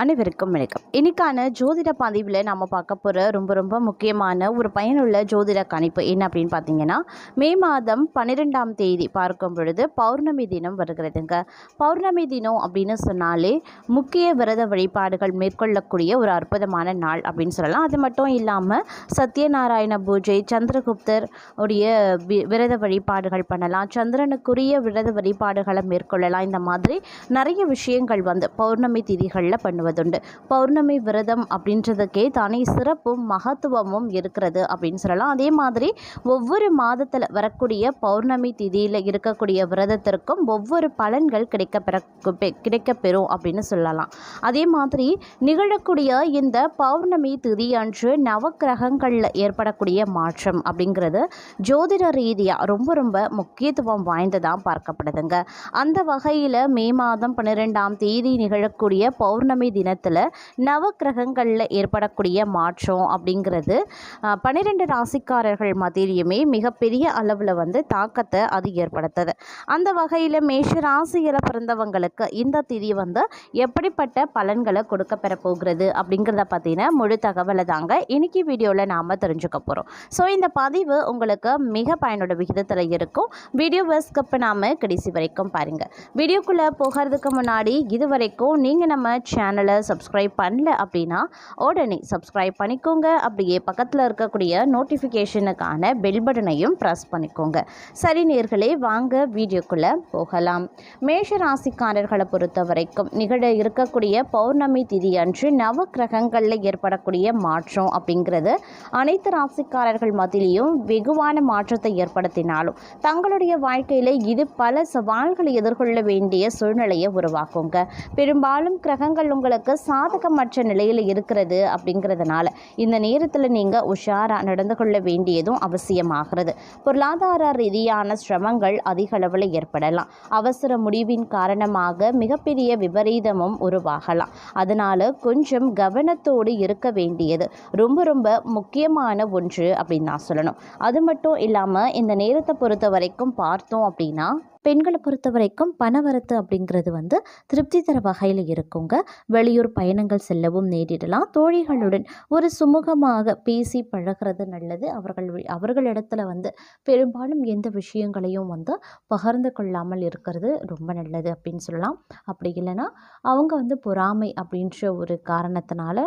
அனைவருக்கும் வணக்கம். இன்னைக்கான ஜோதிட பதிவில் நம்ம பார்க்க போகிற ரொம்ப ரொம்ப முக்கியமான ஒரு பயனுள்ள ஜோதிட கணிப்பு என்ன அப்படின்னு பார்த்தீங்கன்னா மே மாதம் பன்னிரெண்டாம் தேதி பார்க்கும் பொழுது பௌர்ணமி தினம் வருகிறதுங்க. பௌர்ணமி தினம் அப்படின்னு சொன்னாலே முக்கிய விரத வழிபாடுகள் மேற்கொள்ளக்கூடிய ஒரு அற்புதமான நாள் அப்படின்னு சொல்லலாம். அது மட்டும் இல்லாமல் சத்யநாராயண பூஜை சந்திரகுப்தர் உடைய வி- விரத வழிபாடுகள் பண்ணலாம். சந்திரனுக்குரிய விரத வழிபாடுகளை மேற்கொள்ளலாம். இந்த மாதிரி நிறைய விஷயங்கள் வந்து பௌர்ணமி திதிகளில் பண்ணுவதுண்டு பௌர்ணமி விரதம் அப்படின்றதுக்கே தனி சிறப்பும் மகத்துவமும் இருக்கிறது அப்படின்னு சொல்லலாம். அதே மாதிரி ஒவ்வொரு மாதத்தில் வரக்கூடிய பௌர்ணமி திதியில் இருக்கக்கூடிய விரதத்திற்கும் ஒவ்வொரு பலன்கள் கிடைக்கப்பெற கிடைக்கப்பெறும் அப்படின்னு சொல்லலாம். அதே மாதிரி நிகழக்கூடிய இந்த பௌர்ணமி திதி அன்று நவக்கிரகங்களில் ஏற்படக்கூடிய மாற்றம் அப்படிங்கிறது ஜோதிட ரீதியாக ரொம்ப ரொம்ப முக்கியத்துவம் வாய்ந்ததாக பார்க்கப்படுதுங்க. அந்த வகையில் மே மாதம் பன்னிரெண்டாம் தேதி நிகழக்கூடிய பௌர்ணமி தினத்தில் நவக்கிரகங்களில் ஏற்படக்கூடிய மாற்றம் அப்படிங்கிறது பன்னிரெண்டு ராசிக்காரர்கள் மத்தியிலையுமே மிகப்பெரிய அளவில் வந்து தாக்கத்தை அது ஏற்படுத்துது. அந்த வகையில் மேஷ ராசியில் பிறந்தவங்களுக்கு இந்த திதி வந்து எப்படிப்பட்ட பலன்களை கொடுக்க பெற போகிறது அப்படிங்கிறத பற்றின முழு தகவலை தாங்க இன்னைக்கு வீடியோவில் நாம் தெரிஞ்சுக்க போகிறோம் ஸோ இந்த பதிவு உங்களுக்கு மிக பயனுள்ள விகிதத்தில் இருக்கும். வீடியோ ஸ்கிப் நாம் கடைசி வரைக்கும் பாருங்கள் வீடியோக்குள்ளே போகிறதுக்கு முன்னாடி இது வரைக்கும் நீங்கள் நம்ம சேனலை சப்ஸ்கிரைப் பண்ணல அப்படின்னா உடனே சப்ஸ்கிரைப் பண்ணிக்கோங்க. அப்படியே பக்கத்தில் இருக்கக்கூடிய நோட்டிஃபிகேஷனுக்கான பெல் பட்டனையும் ப்ரெஸ் பண்ணிக்கோங்க. சரி நேர்களே வாங்க வீடியோக்குள்ளே போகலாம். மேஷ ராசிக்காரர்களை பொறுத்த வரைக்கும் நிகழ இருக்கக்கூடிய பௌர்ணமி திதி அன்று நவ கிரகங்களில் ஏற்படக்கூடிய மாற்றம் அப்படிங்கிறது அனைத்து ராசிக்காரர்கள் மத்தியிலையும் வெகுவான மாற்றத்தை ஏற்படுத்தினாலும் தங்களுடைய வாழ்க்கையில் இது பல சவால்களை எதிர்கொள்ள வேண்டிய சூழ்நிலையை உருவாக்குங்க. பெரும்பாலும் கிரகங்கள் உங்களுக்கு சாதகமற்ற நிலையில் இருக்கிறது அப்படிங்கிறதுனால இந்த நேரத்தில் நீங்கள் உஷாராக நடந்து கொள்ள வேண்டியதும் அவசியமாகிறது. பொருளாதார ரீதியான சிரமங்கள் அதிக அளவில் ஏற்படலாம். அவசர முடிவின் காரணமாக மிகப்பெரிய விபரீதமும் உருவாகலாம். அதனால் கொஞ்சம் கவனத்தோடு இருக்க வேண்டியது ரொம்ப ரொம்ப முக்கியமான ஒன்று அப்படின்னு நான் சொல்லணும். அது மட்டும் இல்லாமல் இந்த நேரத்தை பொறுத்த வரைக்கும் பார்த்தோம் அப்படின்னா பெண்களை பொறுத்த வரைக்கும் பணவரத்து அப்படிங்கிறது வந்து திருப்தி தர வகையில் இருக்குங்க. வெளியூர் பயணங்கள் செல்லவும் நேரிடலாம். தோழிகளுடன் ஒரு சுமூகமாக பேசி பழகிறது நல்லது. அவர்கள் அவர்களிடத்துல வந்து பெரும்பாலும் எந்த விஷயங்களையும் வந்து பகிர்ந்து கொள்ளாமல் இருக்கிறது ரொம்ப நல்லது அப்படின்னு சொல்லலாம். அப்படி இல்லைன்னா அவங்க வந்து பொறாமை அப்படின்ற ஒரு காரணத்தினால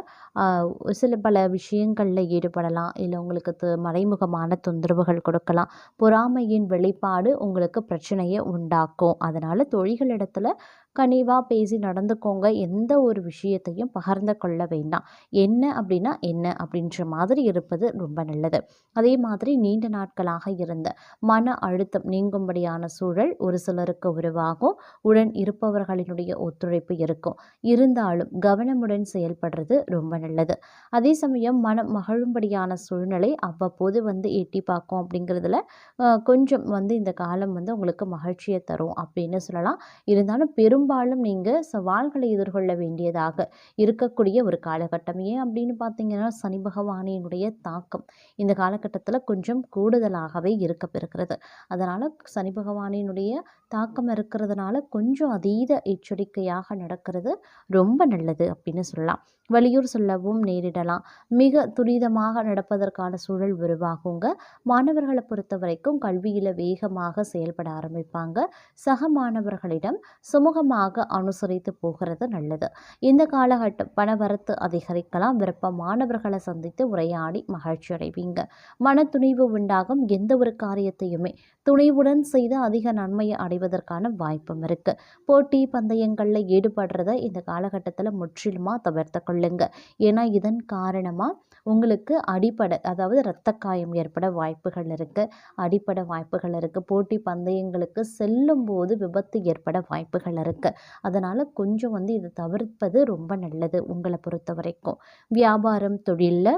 சில பல விஷயங்களில் ஈடுபடலாம். இல்லை உங்களுக்கு மறைமுகமான தொந்தரவுகள் கொடுக்கலாம். பொறாமையின் வெளிப்பாடு உங்களுக்கு பிரச்சனையை உண்டாக்கும். அதனால் தொழில்களிடத்தில் கனிவாக பேசி நடந்துக்கோங்க. எந்த ஒரு விஷயத்தையும் பகிர்ந்து கொள்ள வேண்டாம். என்ன அப்படின்னா என்ன அப்படின்ற மாதிரி இருப்பது ரொம்ப நல்லது. அதே மாதிரி நீண்ட நாட்களாக இருந்த மன அழுத்தம் நீங்கும்படியான சூழல் ஒரு சிலருக்கு உருவாகும். உடன் இருப்பவர்களினுடைய ஒத்துழைப்பு இருக்கும். இருந்தாலும் கவனமுடன் செயல்படுறது ரொம்ப நல்லது. அதே சமயம் மனம் மகிழும்படியான சூழ்நிலை அவ்வப்போது வந்து எட்டி பார்க்கும் அப்படிங்கிறதுல கொஞ்சம் வந்து இந்த காலம் வந்து உங்களுக்கு மகிழ்ச்சியை தரும் அப்படின்னு சொல்லலாம்? இருந்தாலும் பெரும்பாலும் நீங்கள் சவால்களை எதிர்கொள்ள வேண்டியதாக இருக்கக்கூடிய ஒரு காலகட்டம். ஏன் அப்படின்னு பார்த்தீங்கன்னா சனி பகவானினுடைய தாக்கம் இந்த காலகட்டத்தில் கொஞ்சம் கூடுதலாகவே இருக்கப்பெறுகிறது. அதனால் சனி பகவானினுடைய தாக்கம் இருக்கிறதுனால கொஞ்சம் அதீத எச்சரிக்கையாக நடக்கிறது ரொம்ப நல்லது அப்படின்னு சொல்லலாம். வெளியூர் செல்லவும் நேரிடலாம். மிக துரிதமாக நடப்பதற்கான சூழல் உருவாகுங்க. மாணவர்களை பொறுத்த வரைக்கும் கல்வியில் வேகமாக செயல்பட ஆரம்பிப்பாங்க. சக மாணவர்களிடம் சுமூகமாக அனுசரித்து போகிறது நல்லது. இந்த காலகட்டம் பணவரத்து அதிகரிக்கலாம். விருப்பமானவர்களை சந்தித்து உரையாடி மகிழ்ச்சி அடைவீங்க. மன துணிவு உண்டாகும். எந்த ஒரு காரியத்தையுமே துணிவுடன் செய்து அதிக நன்மையை அடைவதற்கான வாய்ப்பும் இருக்குது போட்டி பந்தயங்களில் ஈடுபடுறத இந்த காலகட்டத்தில் முற்றிலுமாக தவிர்த்துக்கணும். கொள்ளுங்க. ஏன்னா இதன் காரணமாக உங்களுக்கு அடிப்படை அதாவது இரத்த காயம் ஏற்பட வாய்ப்புகள் இருக்குது அடிப்பட வாய்ப்புகள் இருக்குது போட்டி பந்தயங்களுக்கு செல்லும் போது விபத்து ஏற்பட வாய்ப்புகள் இருக்குது அதனால் கொஞ்சம் வந்து இதை தவிர்ப்பது ரொம்ப நல்லது உங்களை பொறுத்த வரைக்கும் வியாபாரம் தொழிலில்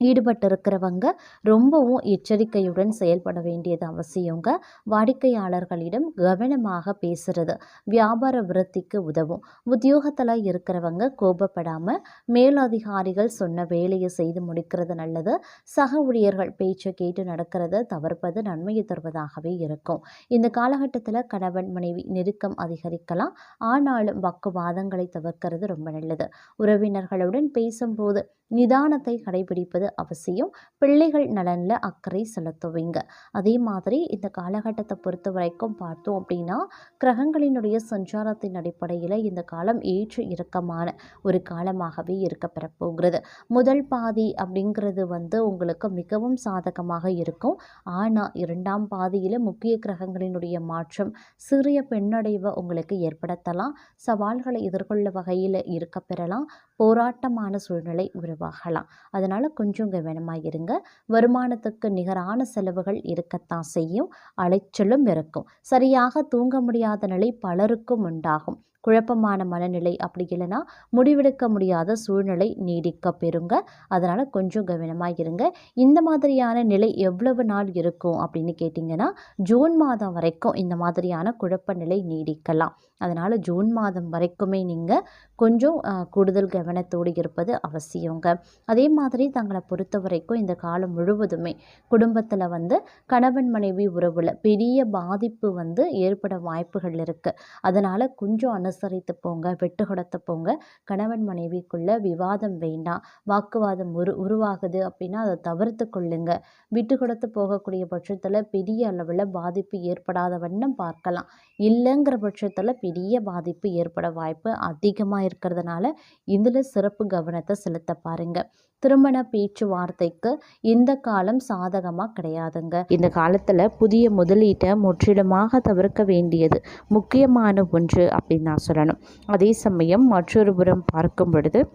ஈடுபட்டிருக்கிறவங்க ரொம்பவும் எச்சரிக்கையுடன் செயல்பட வேண்டியது அவசியங்க. வாடிக்கையாளர்களிடம் கவனமாக பேசுறது வியாபார விருத்திக்கு உதவும். உத்தியோகத்தில் இருக்கிறவங்க கோபப்படாமல் மேலதிகாரிகள் சொன்ன வேலையை செய்து முடிக்கிறது நல்லது. சக ஊழியர்கள் பேச்சை கேட்டு நடக்கிறத தவிர்ப்பது நன்மையை தருவதாகவே இருக்கும். இந்த காலகட்டத்தில் கணவன் மனைவி நெருக்கம் அதிகரிக்கலாம். ஆனாலும் வாக்குவாதங்களை தவிர்க்கிறது ரொம்ப நல்லது. உறவினர்களுடன் பேசும்போது நிதானத்தை கடைபிடிப்பது அவசியம். பிள்ளைகள் நலனில் அக்கறை செலுத்துவீங்க. அதே மாதிரி இந்த காலகட்டத்தை பொறுத்த வரைக்கும் பார்த்தோம் அப்படின்னா கிரகங்களினுடைய சஞ்சாரத்தின் அடிப்படையில் இந்த காலம் ஏற்று இறக்கமான ஒரு காலமாகவே இருக்க பெறப்போகிறது. முதல் பாதி அப்படிங்கிறது வந்து உங்களுக்கு மிகவும் சாதகமாக இருக்கும். ஆனால் இரண்டாம் பாதியில் முக்கிய கிரகங்களினுடைய மாற்றம் சிறிய பெண்ணடைவை உங்களுக்கு ஏற்படுத்தலாம். சவால்களை எதிர்கொள்ள வகையில் இருக்க பெறலாம். போராட்டமான சூழ்நிலை உருவாகலாம். அதனால் கொஞ்சம் கவனமாக இருங்க. வருமானத்துக்கு நிகரான செலவுகள் இருக்கத்தான் செய்யும். அலைச்சலும் இருக்கும். சரியாக தூங்க முடியாத நிலை பலருக்கும் உண்டாகும். குழப்பமான மனநிலை அப்படி இல்லைன்னா முடிவெடுக்க முடியாத சூழ்நிலை நீடிக்க பெறுங்க. அதனால் கொஞ்சம் கவனமாக இருங்க. இந்த மாதிரியான நிலை எவ்வளவு நாள் இருக்கும் அப்படின்னு கேட்டிங்கன்னா ஜூன் மாதம் வரைக்கும் இந்த மாதிரியான குழப்ப நிலை நீடிக்கலாம். அதனால் ஜூன் மாதம் வரைக்குமே நீங்கள் கொஞ்சம் கூடுதல் கவனத்தோடு இருப்பது அவசியங்க. அதே மாதிரி தங்களை பொறுத்த வரைக்கும் இந்த காலம் முழுவதுமே குடும்பத்தில் வந்து கணவன் மனைவி உறவில் பெரிய பாதிப்பு வந்து ஏற்பட வாய்ப்புகள் இருக்குது அதனால் கொஞ்சம் அனுசரித்து போங்க விட்டு கொடுத்து போங்க. கணவன் மனைவிக்குள்ள விவாதம் வேண்டாம். வாக்குவாதம் உரு உருவாகுது அப்படின்னா அதை தவிர்த்து கொள்ளுங்க. விட்டு கொடுத்து போகக்கூடிய பட்சத்தில் பெரிய அளவில் பாதிப்பு ஏற்படாத வண்ணம் பார்க்கலாம். இல்லைங்கிற பட்சத்தில் பெரிய பாதிப்பு ஏற்பட வாய்ப்பு அதிகமாக இருக்கிறதுனால இதில் சிறப்பு கவனத்தை செலுத்த பாருங்க. திருமண பேச்சுவார்த்தைக்கு இந்த காலம் சாதகமாக கிடையாதுங்க. இந்த காலத்தில் புதிய முதலீட்டை முற்றிலுமாக தவிர்க்க வேண்டியது முக்கியமான ஒன்று அப்படின்னு நான் சொல்லணும். அதே சமயம் மற்றொரு புறம் பார்க்கும் பொழுது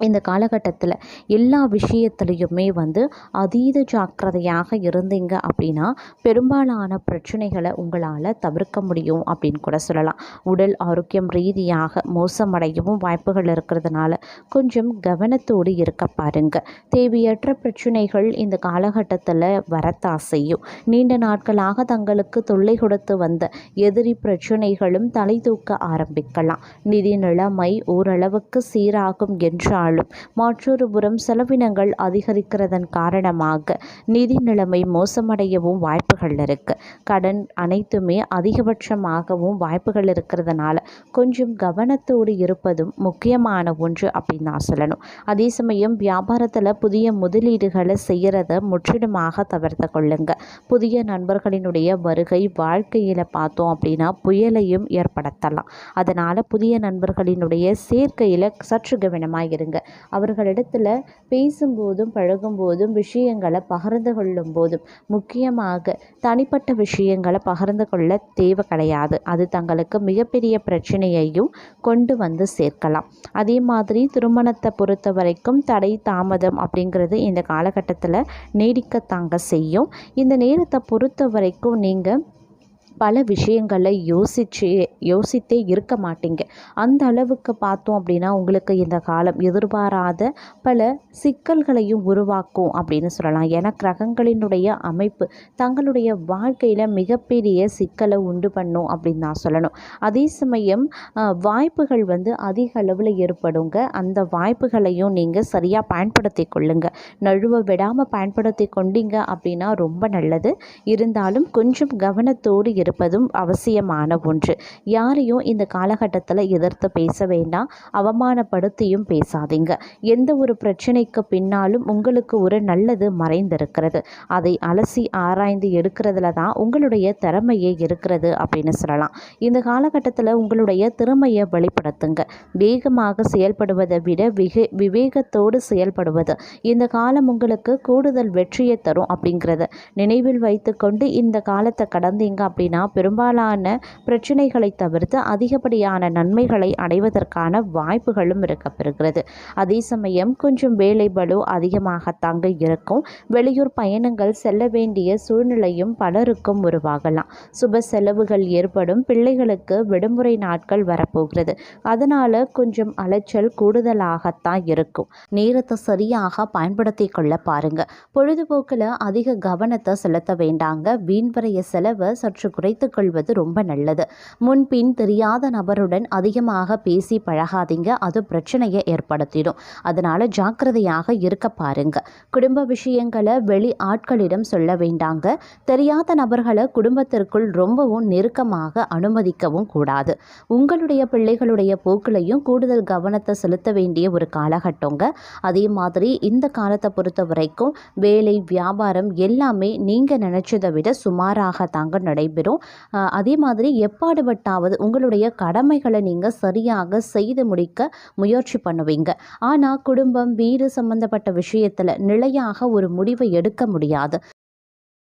இந்த காலகட்டத்தில் எல்லா விஷயத்துலையுமே வந்து அதீத ஜாக்கிரதையாக இருந்தீங்க அப்படின்னா பெரும்பாலான பிரச்சனைகளை உங்களால் தவிர்க்க முடியும் அப்படின்னு கூட சொல்லலாம். உடல் ஆரோக்கியம் ரீதியாக மோசமடையவும் வாய்ப்புகள் இருக்கிறதுனால கொஞ்சம் கவனத்தோடு இருக்க பாருங்க. தேவையற்ற பிரச்சனைகள் இந்த காலகட்டத்தில் வரத்தான் செய்யும். நீண்ட நாட்களாக தங்களுக்கு தொல்லை கொடுத்து வந்த எதிரி பிரச்சனைகளும் தலை தூக்க ஆரம்பிக்கலாம். நிதி நிலைமை ஓரளவுக்கு சீராகும் என்றால் என்றாலும் மற்றொரு புறம் செலவினங்கள் அதிகரிக்கிறதன் காரணமாக நிதி நிலைமை மோசமடையவும் வாய்ப்புகள் இருக்கு. கடன் அனைத்துமே அதிகபட்சமாகவும் வாய்ப்புகள் இருக்கிறதுனால கொஞ்சம் கவனத்தோடு இருப்பதும் முக்கியமான ஒன்று அப்படின்னு நான் சொல்லணும். அதே சமயம் வியாபாரத்தில் புதிய முதலீடுகளை செய்கிறத முற்றிலுமாக தவிர்த்து கொள்ளுங்க. புதிய நண்பர்களினுடைய வருகை வாழ்க்கையில் பார்த்தோம் அப்படின்னா புயலையும் ஏற்படுத்தலாம். அதனால் புதிய நண்பர்களினுடைய சேர்க்கையில் சற்று கவனமாக இருங்க. அவர்களிடத்துல பேசும்போதும் பழகும்போதும் விஷயங்களை பகிர்ந்து கொள்ளும் போதும் முக்கியமாக தனிப்பட்ட விஷயங்களை பகிர்ந்து கொள்ள தேவை கிடையாது. அது தங்களுக்கு மிகப்பெரிய பிரச்சனையையும் கொண்டு வந்து சேர்க்கலாம். அதே மாதிரி திருமணத்தை பொறுத்த வரைக்கும் தடை தாமதம் அப்படிங்கிறது இந்த காலகட்டத்தில் நீடிக்கத்தாங்க செய்யும். இந்த நேரத்தை பொறுத்த வரைக்கும் நீங்கள் பல விஷயங்களை யோசிச்சு யோசித்தே இருக்க மாட்டீங்க. அந்த அளவுக்கு பார்த்தோம் அப்படின்னா உங்களுக்கு இந்த காலம் எதிர்பாராத பல சிக்கல்களையும் உருவாக்கும் அப்படின்னு சொல்லலாம். ஏன்னா கிரகங்களினுடைய அமைப்பு தங்களுடைய வாழ்க்கையில் மிகப்பெரிய சிக்கலை உண்டு பண்ணும் அப்படின்னு நான் சொல்லணும். அதே சமயம் வாய்ப்புகள் வந்து அதிக அளவில் ஏற்படுங்க. அந்த வாய்ப்புகளையும் நீங்கள் சரியாக பயன்படுத்தி கொள்ளுங்க. நழுவ விடாமல் பயன்படுத்தி கொண்டீங்க அப்படின்னா ரொம்ப நல்லது. இருந்தாலும் கொஞ்சம் கவனத்தோடு இரு இருப்பதும் அவசியமான ஒன்று. யாரையும் இந்த காலகட்டத்தில் எதிர்த்து பேச வேண்டாம். அவமானப்படுத்தியும் பேசாதீங்க. எந்த ஒரு பிரச்சனைக்கு பின்னாலும் உங்களுக்கு ஒரு நல்லது மறைந்திருக்கிறது. அதை அலசி ஆராய்ந்து எடுக்கிறதுல தான் உங்களுடைய திறமையே இருக்கிறது அப்படின்னு சொல்லலாம். இந்த காலகட்டத்தில் உங்களுடைய திறமையை வெளிப்படுத்துங்க. வேகமாக செயல்படுவதை விட விக விவேகத்தோடு செயல்படுவது. இந்த காலம் உங்களுக்கு கூடுதல் வெற்றியை தரும் அப்படிங்கிறத நினைவில் வைத்துக்கொண்டு இந்த காலத்தை கடந்தீங்க அப்படின்னா அப்படின்னா பெரும்பாலான பிரச்சனைகளை தவிர்த்து அதிகப்படியான நன்மைகளை அடைவதற்கான வாய்ப்புகளும் இருக்கப்பெறுகிறது. அதே சமயம் கொஞ்சம் வேலை பளு அதிகமாகத்தாங்க இருக்கும். வெளியூர் பயணங்கள் செல்ல வேண்டிய சூழ்நிலையும் பலருக்கும் உருவாகலாம். சுப செலவுகள் ஏற்படும். பிள்ளைகளுக்கு விடுமுறை நாட்கள் வரப்போகிறது. அதனால் கொஞ்சம் அலைச்சல் கூடுதலாகத்தான் இருக்கும். நேரத்தை சரியாக பயன்படுத்தி கொள்ள பாருங்க. பொழுதுபோக்கில் அதிக கவனத்தை செலுத்த வேண்டாங்க. வீண்வரைய செலவை சற்று குறைத்து கொள்வது ரொம்ப நல்லது. முன்பின் தெரியாத நபருடன் அதிகமாக பேசி பழகாதீங்க. அது பிரச்சனையை ஏற்படுத்திடும். அதனால ஜாக்கிரதையாக இருக்க பாருங்க. குடும்ப விஷயங்களை வெளி ஆட்களிடம் சொல்ல வேண்டாங்க. தெரியாத நபர்களை குடும்பத்திற்குள் ரொம்பவும் நெருக்கமாக அனுமதிக்கவும் கூடாது. உங்களுடைய பிள்ளைகளுடைய போக்கிலையும் கூடுதல் கவனத்தை செலுத்த வேண்டிய ஒரு காலகட்டங்க. அதே மாதிரி இந்த காலத்தை பொறுத்த வரைக்கும் வேலை வியாபாரம் எல்லாமே நீங்கள் நினச்சதை விட சுமாராக தாங்க நடைபெறும். ஆஹ் அதே மாதிரி எப்பாடுபட்டாவது உங்களுடைய கடமைகளை நீங்கள் சரியாக செய்து முடிக்க முயற்சி பண்ணுவீங்க. ஆனால் குடும்பம் வீடு சம்பந்தப்பட்ட விஷயத்தில் நிலையாக ஒரு முடிவை எடுக்க முடியாது.